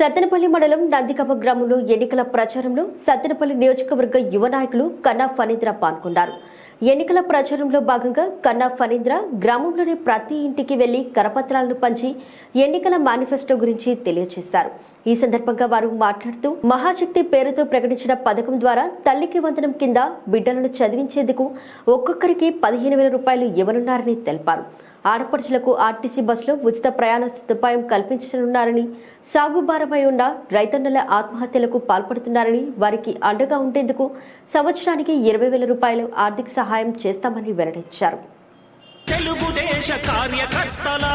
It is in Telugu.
సత్తెనపల్లి మండలం నందికమ్మ గ్రామంలో ఎన్నికల ప్రచారంలో సత్తెనపల్లి నియోజకవర్గ యువ నాయకులు కన్నా ఫణీంద్ర పాల్గొన్నారు. ఎన్నికల ప్రచారంలో భాగంగా కన్నా ఫణీంద్ర గ్రామంలోని ప్రతి ఇంటికి వెళ్ళి కరపత్రాలను పంచి ఎన్నికల మేనిఫెస్టో గురించి తెలియజేశారు ఈ సందర్భంగా వారు మాట్లాడుతూ మహాశక్తి పేరుతో ప్రకటించిన పథకం ద్వారా తల్లికి వందనం కింద బిడ్డలను చదివించేందుకు ఒక్కొక్కరికి పదిహేను వేల రూపాయలు ఇవ్వనున్నారని తెలిపారు. ఆడపడుచులకు ఆర్టీసీ బస్సులో ఉచిత ప్రయాణ సదుపాయం కల్పించనున్నారని సాగుభారమై ఉన్న రైతన్నల ఆత్మహత్యలకు పాల్పడుతున్నారని వారికి అండగా ఉండేందుకు సంవత్సరానికి ఇరవై వేల రూపాయలు ఆర్థిక సహాయం చేస్తామని వెల్లడించారు. తెలుగుదేశ కార్యకర్తలా